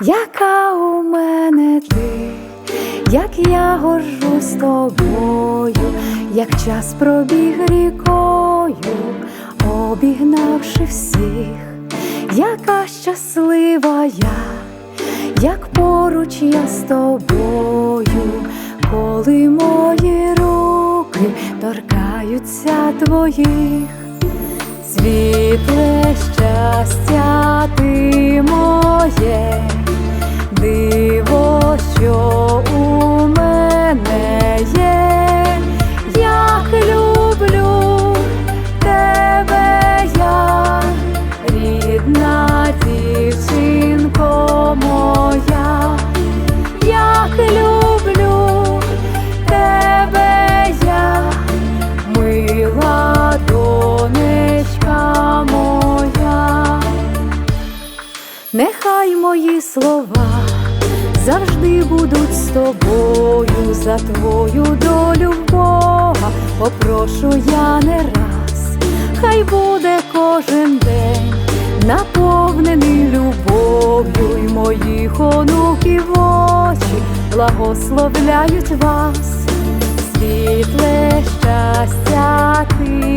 яка у мене ти, як я горжусь тобою, як час пробіг рікою, обігнавши всіх, яка щаслива я, як поруч я з тобою, коли мої руки торкаються твоїх. Світле щастя ти моє, нехай мої слова завжди будуть з тобою, за твою долю Бога, попрошу я не раз, хай буде кожен день наповнений любов'ю й моїх онуків очі благословляють вас, світле щастя ти.